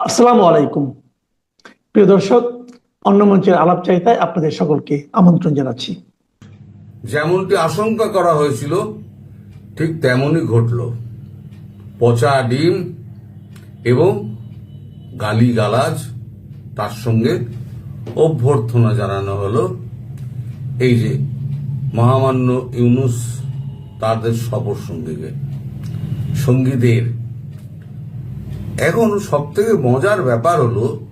আসসালামু আলাইকুম। প্রিয় দর্শক, অন্য মঞ্চের আলাপ চাইতায় আপনাদের সকলকে আমন্ত্রণ জানাচ্ছি। যেমনটি আশঙ্কা করা হয়েছিল, ঠিক তেমনই ঘটল। পচা ডিম এবং গালিগালাজ, তার সঙ্গে অভ্যর্থনা জানানো হলো। এই যে মহামান্য ইউনুস তাদের সফর সঙ্গীকে সঙ্গীদের এখন সব থেকে মজার ব্যাপার হলো,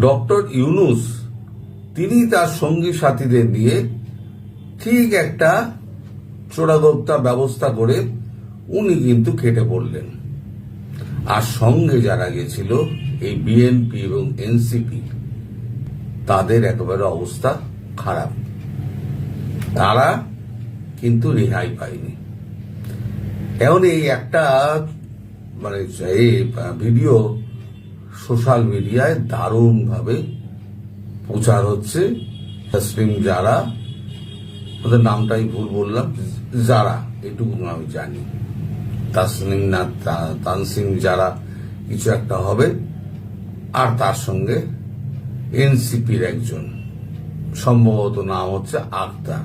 ডক্টর ইউনুস তিনি তার সঙ্গী সাথীদের দিয়ে ঠিক একটা চোরাগোপ্তা ব্যবস্থা করে উনি কিন্তু কেটে পড়লেন। আর সঙ্গে যারা গেছিল, এই বিএনপি এবং এনসিপি, তাদের একেবারে অবস্থা খারাপ। তারা কিন্তু রেহাই পায়নি। এখন এই একটা মানে এই ভিডিও সোশ্যাল মিডিয়ায় দারুণভাবে প্রচার হচ্ছে। তসলিম যারা, ওদের নামটাই ভুল বললাম, যারা, এটুকু আমি জানি। তাসলিম না তানসিম যারা, কিছু একটা হবে। আর তার সঙ্গে এনসিপির একজন, সম্ভবত নাম হচ্ছে আক্তার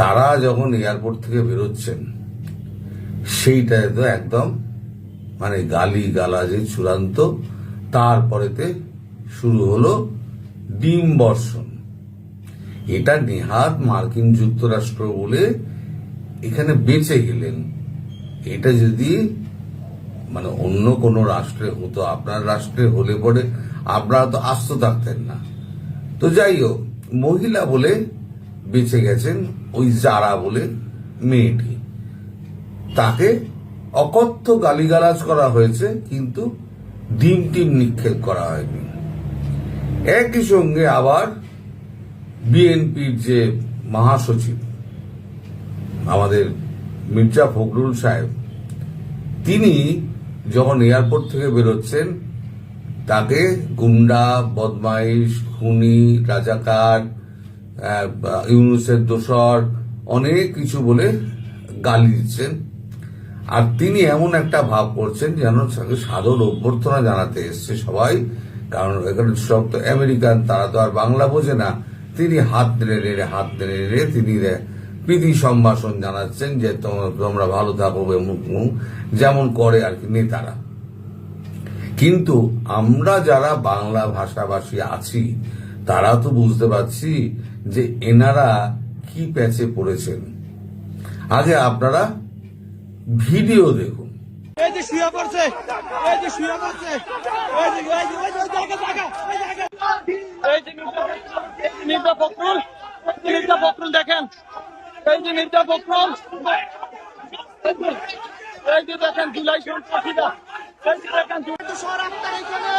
তারা যখন এয়ারপোর্ট থেকে বেরোচ্ছেন সেইটায় তো একদম মানে গালি গালাজে চূড়ান্ত। তারপরেতে শুরু হলো ডিম বর্ষণ। এটা নেহাত মার্কিন যুক্তরাষ্ট্র বলে এখানে বেঁচে গেলেন। এটা যদি মানে অন্য কোনো রাষ্ট্রে হতো, আপনার রাষ্ট্রে হলে পরে আপনারা তো আস্ত থাকতেন না। তো যাই হোক, মহিলা বলে বেঁচে গেছেন ওই জারা বলে মেয়েটি। তাকে অকথ্য গালিগালাজ করা হয়েছে, কিন্তু ডিম টিম নিক্ষেপ করা হয়নি। একই সঙ্গে আবার বিএনপির যে মহাসচিব, আমাদের মির্জা ফখরুল সাহেব, তিনি যখন এয়ারপোর্ট থেকে বেরোচ্ছেন, তাকে গুন্ডা, বদমাইশ, খুনি, রাজাকার ইউনুসের দোসর অনেক কিছু বলে গালি দিচ্ছেন। আর তিনি এমন একটা ভাব করছেন যেন সাদর অভ্যর্থনা জানাতে এসছে সবাই। কারণ এখানে সব তো আমেরিকান, তারা তো আর বাংলা বোঝে না। তিনি হাত নেড়ে নেড়ে, হাত নেড়ে নেড়ে তিনি প্রীতি সম্ভাষণ জানাচ্ছেন যে তোমরা- ভালো থাকো যেমন করে আর কি নেতারা। কিন্তু আমরা যারা বাংলা ভাষাভাষী আছি, তারা তো বুঝতে পারছি যে এনারা কি প্যাচে পড়েছেন। আগে আপনারা ভিডিও দেখুন। এই যে শুয়ে পড়ছে এই যে শুয়ে পড়ছে। এই যে এই যে এই জায়গা জায়গা এই জায়গা এই যে মির্জা এই যে মির্জা ফখরুল মির্জা ফখরুল দেখেন। এই যে মির্জা ফখরুল এই যে দেখেন জুলাই সন্ত্রাসীরা এই যে দেখেন শহর আক্তার এখানে।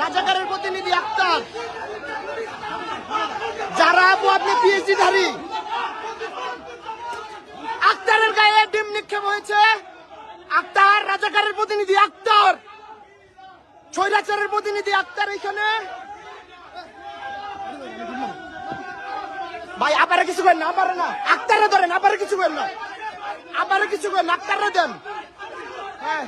রাজাকারের প্রতিনিধি আক্তার। যারা আবু আপনি পিএইচডি ধারী আক্তারের গায়ে ডিম নিক্ষেপ হয়েছে। আক্তার, রাজাকারের প্রতিনিধি, আক্তার। ছৈরাচারের প্রতিনিধি, আক্তার এখানে। ভাই, আবার কিছু করেন না, আবার না। আক্তারে ধরেন, আবার কিছু করেন না। আবার কিছু করেন আক্তারে দেন। হ্যাঁ।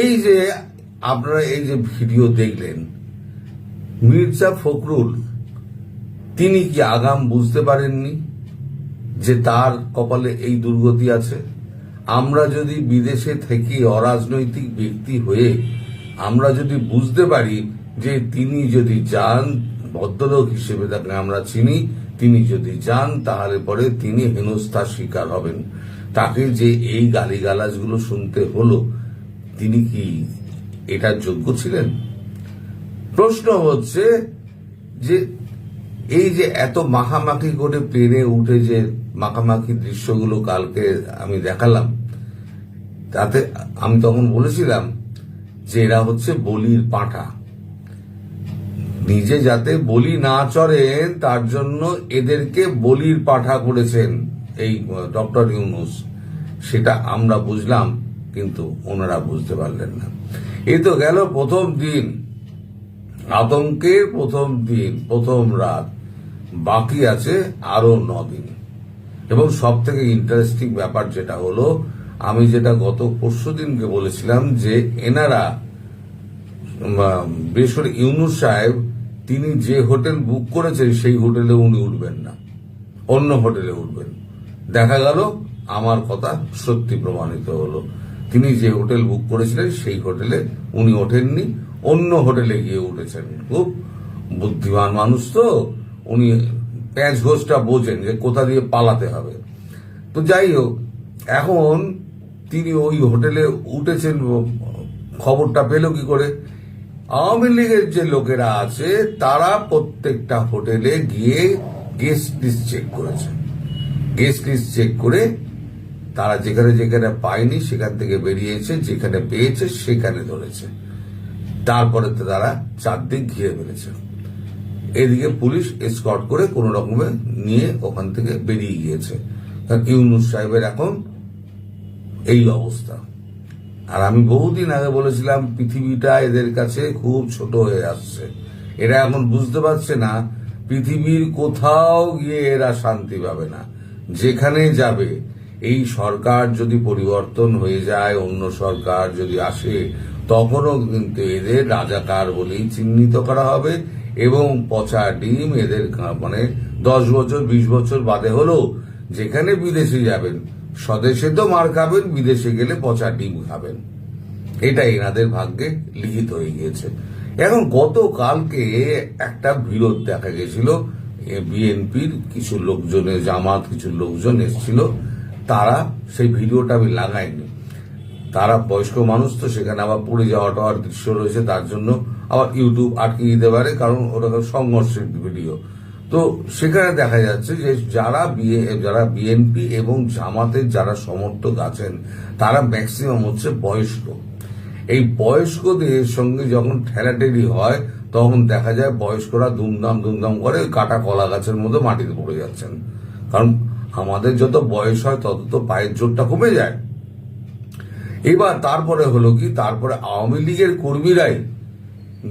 এই যে আপনারা এই যে ভিডিও দেখলেন, মির্জা ফখরুল, তিনি কি আগাম বুঝতে পারেননি যে তার কপালে এই দুর্গতি আছে? আমরা যদি বিদেশে থেকে অরাজনৈতিক ব্যক্তি হয়ে আমরা যদি বুঝতে পারি যে তিনি যদি যান, ভদ্রলোক হিসেবে তাকে আমরা চিনি, তিনি যদি যান, তাহলে পরে তিনি হেনস্থার শিকার হবেন। তাকে যে এই গালিগালাজগুলো শুনতে হলো তিনি কি এটা যোগ্য ছিলেন? প্রশ্ন হচ্ছে যে এই যে এত মাখামাখি করে পেরে উঠে যে মাখামাখি দৃশ্যগুলো কালকে আমি দেখালাম, তাতে আমি তখন বলেছিলাম যে এরা হচ্ছে বলির পাঁঠা। নিজে যাতে বলি না চড়েন, তার জন্য এদেরকে বলির পাঠা করেছেন এই ডক্টর ইউনুস। সেটা আমরা বুঝলাম। কিন্তু ওনারা বুঝতে পারলেন না। এই তো গেল প্রথম দিন, আতঙ্কের প্রথম দিন, প্রথম রাত। বাকি আছে আরও দিন এবং সব থেকে ইন্টারেস্টিং ব্যাপার যেটা হলো, আমি যেটা গত পরশু দিনকে বলেছিলাম যে এনারা বিশেষ ইউনুস সাহেব, তিনি যে হোটেল বুক করেছেন সেই হোটেলে উনি উঠবেন না। অন্য হোটেলে উঠবেন। দেখা গেল, আমার কথা সত্যি প্রমাণিত হলো। তিনি যে হোটেল বুক করেছিলেন, সেই হোটেলে উনি ওঠেননি, অন্য হোটেলে গিয়ে উঠেছেন। খুব বুদ্ধিমান মানুষ তো, উনি প্যাঁচ ঘোষটা বোঝেন যে কোথা দিয়ে পালাতে হবে। তো যাই হোক, এখন তিনি ওই হোটেলে উঠেছেন, খবরটা পেল কি করে? আওয়ামী লীগের যে লোকেরা আছে, তারা প্রত্যেকটা হোটেলে গিয়ে গেস্ট লিস্ট চেক করেছে। গেস্ট লিস্ট চেক করে তারা যেখানে যেখানে পায়নি, সেখান থেকে বেরিয়েছে, যেখানে পেয়েছে, সেখানে ধরেছে। তারপরে তারা চারদিক ঘিরে ফেলেছে। এদিকে পুলিশ এসকর্ট করে কোন রকমে নিয়ে ওখান থেকে বেরিয়ে গিয়েছে। ইউনুস সাহেবের এখন এই অবস্থা। আর আমি বহুদিন আগে বলেছিলাম, পৃথিবীটা এদের কাছে খুব ছোট হয়ে আসছে। এরা এখন বুঝতে পারছে না, পৃথিবীর কোথাও গিয়ে এরা শান্তি পাবে না। যেখানে যাবে এই সরকার যদি পরিবর্তন হয়ে যায়, অন্য সরকার যদি আসে, তখনও কিন্তু এদের রাজাকার বলেই চিহ্নিত করা হবে এবং পচা ডিম এদের মানে দশ বছর, বিশ বছর বাদে হলেও যেখানে বিদেশে যাবেন, স্বদেশে তো মার খাবেন, বিদেশে গেলে পচা ডিম খাবেন। এটা এনাদের ভাগ্যে লিখিত হয়ে গিয়েছে। এখন গতকালকে একটা বিরোধ দেখা গেছিল বিএনপির কিছু লোকজনের, জামাত কিছু লোকজন এসেছিল তারা সেই ভিডিওটা আমি লাগাইনি। তারা বয়স্ক মানুষ তো, সেখানে আবার পড়ে যাওয়া টাওয়ার দৃশ্য রয়েছে, তার জন্য আবার ইউটিউব আটকে দিতে পারে, কারণ ওটা সংঘর্ষের ভিডিও। তো সেখানে দেখা যাচ্ছে যে যারা বিয়ে যারা বিএনপি এবং জামাতের যারা সমর্থক আছেন, তারা ম্যাক্সিমাম হচ্ছে বয়স্ক। এই বয়স্কদের সঙ্গে যখন ঠেলাঠেলি হয়, তখন দেখা যায় বয়স্করা দুমদাম দুমদাম করে কাটা কলা গাছের মধ্যে মাটিতে পড়ে যাচ্ছেন। কারণ আমাদের যত বয়স হয়, তত তো পায়ের জোরটা কমে যায়। এবার তারপরে হলো কি, তারপরে আওয়ামী লীগের কর্মীরাই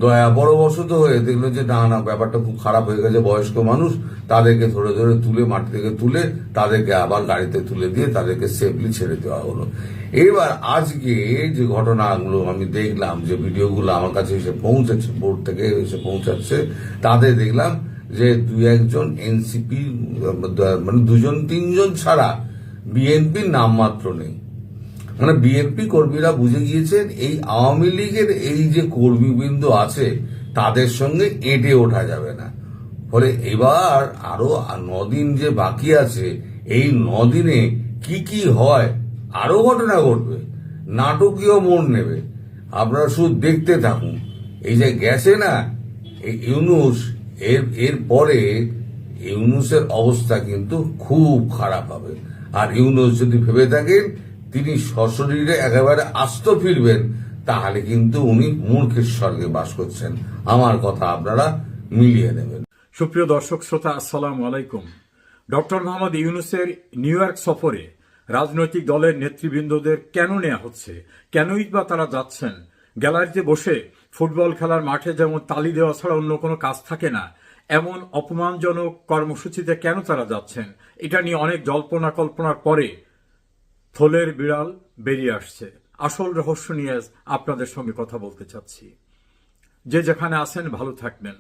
দয়া বড় বসত হয়ে দেখল যে, না না, ব্যাপারটা খুব খারাপ হয়ে গেছে, বয়স্ক মানুষ, তাদেরকে ধরে ধরে তুলে মাটি থেকে তুলে, তাদেরকে আবার গাড়িতে তুলে দিয়ে তাদেরকে সেফলি ছেড়ে দেওয়া হলো। এবার আজকে যে ঘটনাগুলো আমি দেখলাম, যে ভিডিওগুলো আমার কাছে এসে পৌঁছেছে, বোর্ড থেকে এসে পৌঁছাচ্ছে তাদের দেখলাম যে দুই একজন এনসিপি মানে দুজন তিনজন ছাড়া বিএনপির নামমাত্র নেই। মানে বিএনপি কর্মীরা বুঝে গিয়েছেন এই আওয়ামী লীগের এই যে কর্মীবৃন্দ আছে, তাদের সঙ্গে এঁটে ওঠা যাবে না। ফলে এবার আরও নদিন যে বাকি আছে, এই নদিনে কি কি হয়, আরও ঘটনা ঘটবে। নাটকীয় মোড় নেবে। আপনারা শুধু দেখতে থাকুন। এই যে গেছে না, এই ইউনুস এর এর পরে ইউনুসের অবস্থা কিন্তু খুব খারাপ হবে। আর ইউনুস যদি ভেবে থাকেন, তিনি সশরীরে একেবারে আস্ত ফিরবেন, তাহলে কিন্তু উনি মূর্খের স্বর্গে বাস করছেন। আমার কথা আপনারা মিলিয়ে নেবেন। সুপ্রিয় দর্শক, শ্রোতা, আসসালামু আলাইকুম। ডক্টর মোহাম্মদ ইউনুসের নিউ ইয়র্ক সফরে রাজনৈতিক দলের নেতৃবৃন্দদের কেন নেওয়া হচ্ছে? কেনই বা তারা যাচ্ছেন? গ্যালারিতে বসে ফুটবল খেলার মাঠে যেমন তালি দেওয়া ছাড়া অন্য কোনো কাজ থাকে না, এমন অপমানজনক কর্মসূচিতে কেন তারা যাচ্ছেন? এটা নিয়ে অনেক জল্পনা কল্পনার পরে থলের বিড়াল বেরিয়ে আসছে। আসল রহস্য নিয়ে আপনাদের সঙ্গে কথা বলতে চাচ্ছি। যে যেখানে আছেন, ভালো থাকবেন।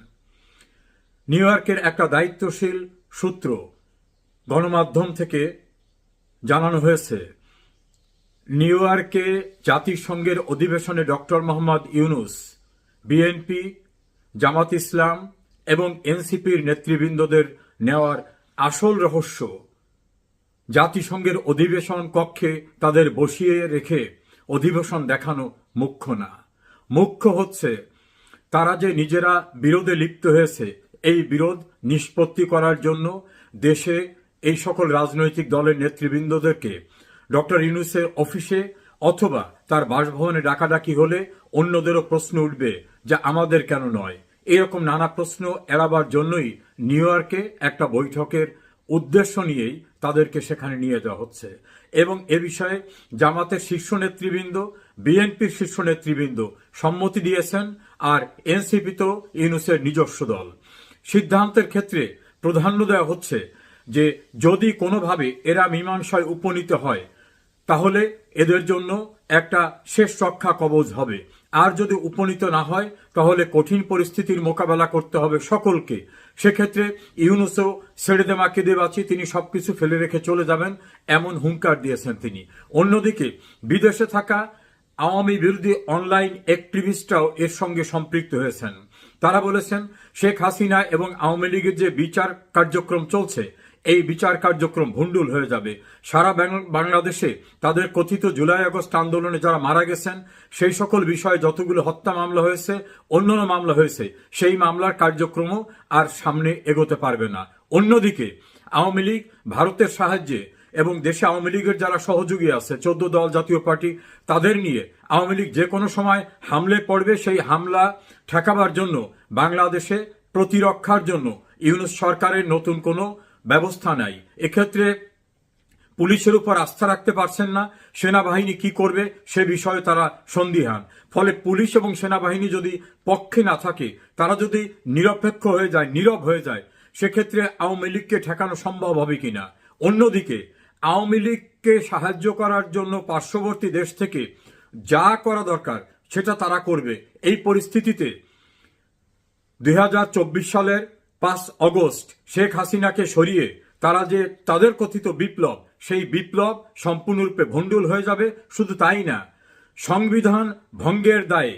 নিউ ইয়র্কের একটা দায়িত্বশীল সূত্র গণমাধ্যম থেকে জানানো হয়েছে, নিউ ইয়র্কে জাতিসংঘের অধিবেশনে ডক্টর মোহাম্মদ ইউনুস বিএনপি, জামাত ইসলাম এবং এনসিপির নেতৃবৃন্দদের নেওয়ার আসল রহস্য জাতিসংঘের অধিবেশন কক্ষে তাদের বসিয়ে রেখে অধিবেশন দেখানো মুখ্য না। মুখ্য হচ্ছে তারা যে নিজেরা বিরোধে লিপ্ত হয়েছে, এই বিরোধ নিষ্পত্তি করার জন্য দেশে এই সকল রাজনৈতিক দলের নেতৃবৃন্দদেরকে ডক্টর ইউনুসের অফিসে অথবা তার বাসভবনে ডাকাডাকি হলে অন্যদেরও প্রশ্ন উঠবে যা আমাদের কেন নয়? এরকম নানা প্রশ্ন এড়াবার জন্যই নিউ ইয়র্কে একটা বৈঠকের উদ্দেশ্য নিয়েই তাদেরকে সেখানে নিয়ে যাওয়া হচ্ছে। এবং এ বিষয়ে জামাতের শীর্ষ নেতৃবৃন্দ, বিএনপির শীর্ষ নেতৃবৃন্দ সম্মতি দিয়েছেন আর এনসিপি তো ইউনুসের নিজস্ব দল। সিদ্ধান্তের ক্ষেত্রে প্রাধান্য দেওয়া হচ্ছে যে যদি কোনোভাবে এরা মীমাংসায় উপনীত হয়, তাহলে এদের জন্য একটা শেষ রক্ষা কবজ হবে। আর যদি উপনীত না হয়, তাহলে কঠিন পরিস্থিতির মোকাবেলা করতে হবে সকলকে। সেক্ষেত্রে ইউনুসও ছেড়ে দে মাকে দেবাছি তিনি সবকিছু ফেলে রেখে চলে যাবেন এমন হুঙ্কার দিয়েছেন তিনি। অন্যদিকে, বিদেশে থাকা আওয়ামী বিরোধী অনলাইন অ্যাক্টিভিস্টরাও এর সঙ্গে সম্পৃক্ত হয়েছেন। তারা বলেছেন, শেখ হাসিনা এবং আওয়ামী লীগের যে বিচার কার্যক্রম চলছে এই বিচার কার্যক্রম ভণ্ডুল হয়ে যাবে। সারা বাংলাদেশে তাদের কথিত জুলাই আগস্ট আন্দোলনে যারা মারা গেছেন, সেই সকল বিষয়ে যতগুলো হত্যা মামলা হয়েছে, অন্যান্য মামলা হয়েছে, সেই মামলার কার্যক্রমও আর সামনে এগোতে পারবে না। অন্যদিকে, আওয়ামী লীগ ভারতের সাহায্যে এবং দেশে আওয়ামী লীগের যারা সহযোগী আছে, চোদ্দ দল জাতীয় পার্টি, তাদের নিয়ে আওয়ামী লীগ যে কোনো সময় হামলে পড়বে, সেই হামলা ঠেকাবার জন্য বাংলাদেশে প্রতিরক্ষার জন্য ইউনুস সরকারের নতুন কোনো ব্যবস্থা নাই। এক্ষেত্রে পুলিশের উপর আস্থা রাখতে পারছেন না। সেনাবাহিনী কি করবে সে বিষয়ে তারা সন্দিহান। ফলে পুলিশ এবং সেনাবাহিনী যদি পক্ষে না থাকে, তারা যদি নিরপেক্ষ হয়ে যায়, নীরব হয়ে যায়, সেক্ষেত্রে আওয়ামী লীগকে ঠেকানো সম্ভব হবে কিনা? অন্যদিকে, আওয়ামী লীগকে সাহায্য করার জন্য পার্শ্ববর্তী দেশ থেকে যা করা দরকার, সেটা তারা করবে। এই পরিস্থিতিতে দু হাজার চব্বিশ সালের পাঁচ অগস্ট শেখ হাসিনাকে সরিয়ে তারা যে তাদের কথিত বিপ্লব, সেই বিপ্লব সম্পূর্ণরূপে ভণ্ডুল হয়ে যাবে, শুধু তাই না, সংবিধান ভঙ্গের দায়ে,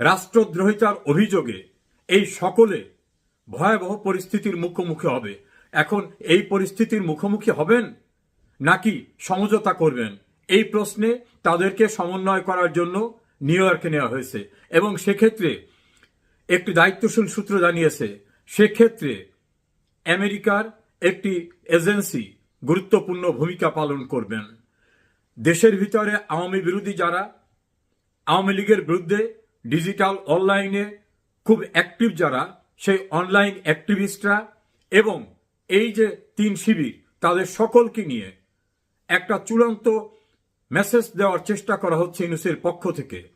রাষ্ট্রদ্রোহিতার অভিযোগে এই সকলে ভয়াবহ পরিস্থিতির মুখোমুখি হবে। এখন এই পরিস্থিতির মুখোমুখি হবেন নাকি সমঝোতা করবেন? এই প্রশ্নে তাদেরকে সমন্বয় করার জন্য নিউ ইয়র্কে নেওয়া হয়েছে এবং সেক্ষেত্রে একটি দায়িত্বশীল সূত্র জানিয়েছে সেক্ষেত্রে আমেরিকার একটি এজেন্সি গুরুত্বপূর্ণ ভূমিকা পালন করবেন। দেশের ভিতরে আওয়ামী বিরোধী যারা, আওয়ামী লীগের বিরুদ্ধে ডিজিটাল অনলাইনে খুব অ্যাক্টিভ যারা, সেই অনলাইন অ্যাক্টিভিস্টরা এবং এই যে তিন শিবির, তাদের সকলকে নিয়ে একটা চূড়ান্ত মেসেজ দেওয়ার চেষ্টা করা হচ্ছে ইউনুসের পক্ষ থেকে।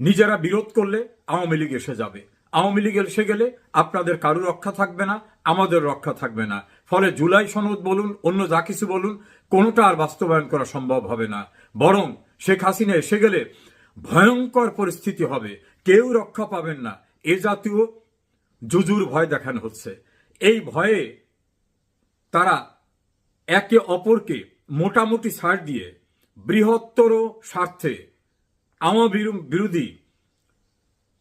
নিজেরা বিরোধ করলে আওয়ামী লীগ এসে যাবে। আওয়ামী লীগ এসে গেলে আপনাদের কারও রক্ষা থাকবে না, আমাদের রক্ষা থাকবে না। ফলে জুলাই সনদ বলুন, অন্য যা কিছু বলুন, কোনোটা আর বাস্তবায়ন করা সম্ভব হবে না। বরং শেখ হাসিনা এসে গেলে ভয়ঙ্কর পরিস্থিতি হবে। কেউ রক্ষা পাবেন না। এ জাতীয় জুজুর ভয় দেখানো হচ্ছে। এই ভয়ে তারা একে অপরকে মোটামুটি ছাড় দিয়ে বৃহত্তর স্বার্থে বিরু- বিরোধী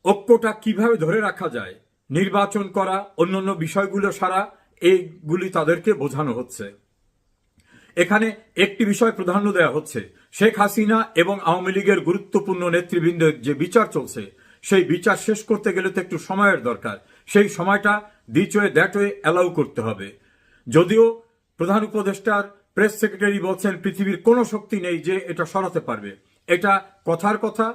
ঐক্যটা কীভাবে ধরে রাখা যায়, নির্বাচন করা, অন্যান্য বিষয়গুলো সারা, এইগুলি তাদেরকে বোঝানো হচ্ছে। এখানে একটি বিষয় প্রাধান্য দেওয়া হচ্ছে, শেখ হাসিনা এবং আওয়ামী লীগের গুরুত্বপূর্ণ নেতৃবৃন্দের যে বিচার চলছে, সেই বিচার শেষ করতে গেলে তো একটু সময়ের দরকার। সেই সময়টা this way that way allow করতে হবে। যদিও প্রধান উপদেষ্টার প্রেস সেক্রেটারি বলছেন, পৃথিবীর কোনো শক্তি নেই যে এটা সরাতে পারবে। এটা কথার কথা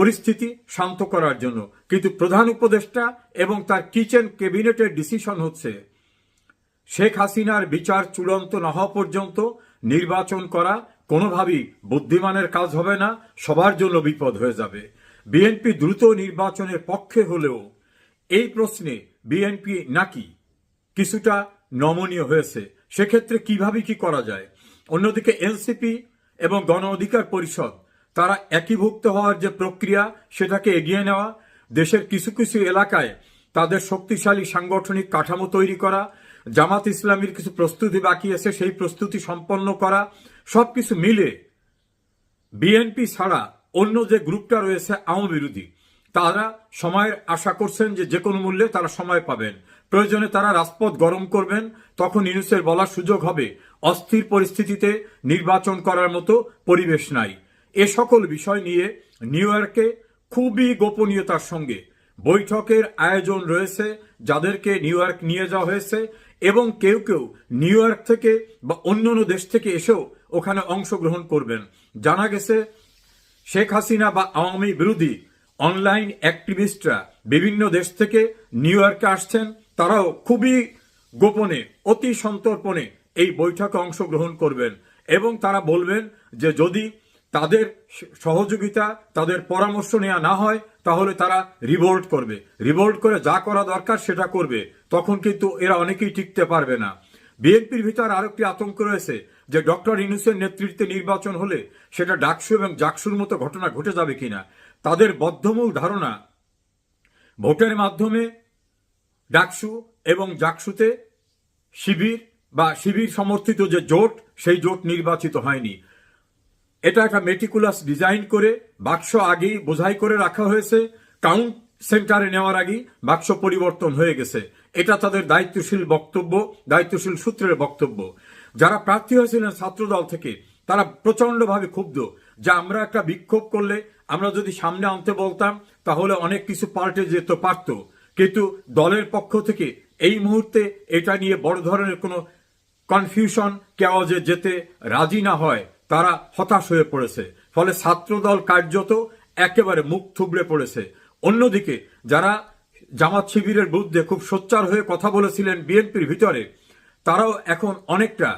পরিস্থিতি শান্ত করার জন্য। কিন্তু প্রধান উপদেষ্টা এবং তার কিচেন ক্যাবিনেটের ডিসিশন হচ্ছে, শেখ হাসিনার বিচার চূড়ান্ত না হওয়া পর্যন্ত নির্বাচন করা কোনোভাবেই বুদ্ধিমানের কাজ হবে না, সবার জন্য বিপদ হয়ে যাবে। বিএনপি দ্রুত নির্বাচনের পক্ষে হলেও এই প্রশ্নে বিএনপি নাকি কিছুটা নমনীয় হয়েছে, সেক্ষেত্রে কীভাবে কি করা যায়? অন্যদিকে এনসিপি এবং গণ অধিকার পরিষদ তারা একীভুক্ত হওয়ার যে প্রক্রিয়া, সেটাকে এগিয়ে নেওয়া, দেশের কিছু কিছু এলাকায় তাদের শক্তিশালী সাংগঠনিক কাঠামো তৈরি করা, জামাত ইসলামীর কিছু প্রস্তুতি বাকি আছে, সেই প্রস্তুতি সম্পন্ন করা, সবকিছু মিলে বিএনপি ছাড়া অন্য যে গ্রুপটা রয়েছে, আওয়ামী বিরোধী, তারা সময়ের আশা করছেন যে যে কোনো মূল্যে তারা সময় পাবেন। প্রয়োজনে তারা রাজপথ গরম করবেন, তখন ইউনুসের বলার সুযোগ হবে। অস্থির পরিস্থিতিতে নির্বাচন করার মতো পরিবেশ নাই। এ সকল বিষয় নিয়ে নিউ ইয়র্কে খুবই গোপনীয়তার সঙ্গে বৈঠকের আয়োজন রয়েছে, যাদেরকে নিউ ইয়র্ক নিয়ে যাওয়া হয়েছে এবং কেউ কেউ নিউ ইয়র্ক থেকে বা অন্যান্য দেশ থেকে এসেও ওখানে অংশগ্রহণ করবেন। জানা গেছে, শেখ হাসিনা বা আওয়ামী বিরোধী অনলাইন অ্যাক্টিভিস্টরা বিভিন্ন দেশ থেকে নিউ ইয়র্কে আসছেন। তারাও খুবই গোপনে, অতি সন্তর্পণে এই বৈঠকে অংশগ্রহণ করবেন এবং তারা বলবেন যে যদি তাদের সহযোগিতা, তাদের পরামর্শ নেওয়া না হয়, তাহলে তারা রিভোল্ট করবে। রিভোল্ট করে যা করা দরকার সেটা করবে। তখন কিন্তু এরা অনেকেই টিকতে পারবে না। বিএনপির ভিতর আরেকটি আতঙ্ক রয়েছে যে ডক্টর ইনুসের নেতৃত্বে নির্বাচন হলে সেটা ডাকসু এবং জাকসুর মতো ঘটনা ঘটে যাবে কিনা। তাদের বদ্ধমূল ধারণা, ভোটের মাধ্যমে ডাকসু এবং জাকসুতে শিবির বা শিবির সমর্থিত যে জোট, সেই জোট নির্বাচিত হয়নি। এটা একটা মেটিকুলাস ডিজাইন করে বাক্স আগেই বোঝাই করে রাখা হয়েছে। কাউন্ট সেন্টারে নেওয়ার আগেই বাক্স পরিবর্তন হয়ে গেছে। এটা তাদের দায়িত্বশীল বক্তব্য, দায়িত্বশীল সূত্রের বক্তব্য। যারা প্রার্থী হয়েছিলেন ছাত্রদল থেকে, তারা প্রচন্ডভাবে ক্ষুব্ধ যে আমরা একটা বিক্ষোভ করলে আমরা যদি সামনে আনতে বলতাম, তাহলে অনেক কিছু পাল্টে যেতে পারত। কিন্তু দলের পক্ষ থেকে এই মুহূর্তে এটা নিয়ে বড় ধরনের কোনো কনফিউশন কেউ যে যেতে রাজি না হয়। তারা হতাশ হয়ে পড়েছে। ফলে ছাত্রদল কার্যত একেবারে মুখ থুবড়ে পড়েছে। অন্যদিকে যারা জামাত শিবিরের বিরুদ্ধে খুব সোচ্চার হয়ে কথা বলেছিলেন বিএনপির ভিতরে, তারাও এখন অনেকটা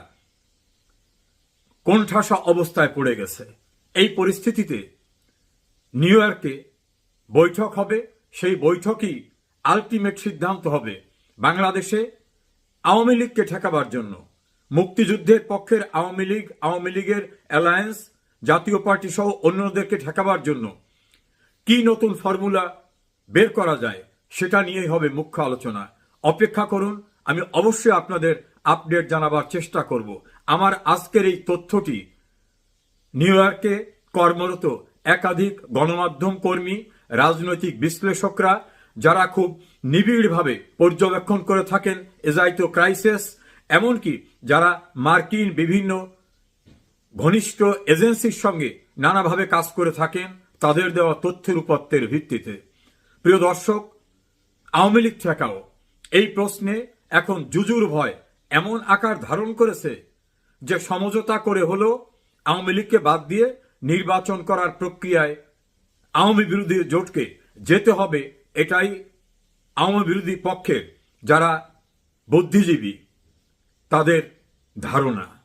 কোণঠাসা অবস্থায় পড়ে গেছে। এই পরিস্থিতিতে নিউ ইয়র্কে বৈঠক হবে। সেই বৈঠকই আলটিমেট সিদ্ধান্ত হবে বাংলাদেশে আওয়ামী লীগকে ঠেকাবার জন্য। মুক্তিযুদ্ধের পক্ষের আওয়ামী লীগ, আওয়ামী লীগের অ্যালায়েন্স, জাতীয় পার্টি সহ অন্যদেরকে ঠেকাবার জন্য কি নতুন ফর্মুলা বের করা যায় সেটা নিয়েই হবে মুখ্য আলোচনা। অপেক্ষা করুন, আমি অবশ্যই আপনাদের আপডেট জানাবার চেষ্টা করব। আমার আজকের এই তথ্যটি নিউ ইয়র্কে কর্মরত একাধিক গণমাধ্যম কর্মী, রাজনৈতিক বিশ্লেষকরা, যারা খুব নিবিড়ভাবে পর্যবেক্ষণ করে থাকেন এজাইতো ক্রাইসিস এমনকি যারা মার্কিন বিভিন্ন ঘনিষ্ঠ এজেন্সির সঙ্গে নানাভাবে কাজ করে থাকেন, তাদের দেওয়া তথ্যের উপত্যের ভিত্তিতে। প্রিয় দর্শক, আওয়ামী লীগ ঠেকাও। এই প্রশ্নে এখন জুজুর ভয় এমন আকার ধারণ করেছে যে সমঝোতা করে হলো আওয়ামী লীগকে বাদ দিয়ে নির্বাচন করার প্রক্রিয়ায় আওয়ামী বিরোধী জোটকে যেতে হবে, এটাই আওয়ামী বিরোধী পক্ষের যারা বুদ্ধিজীবী তাদের ধারণা।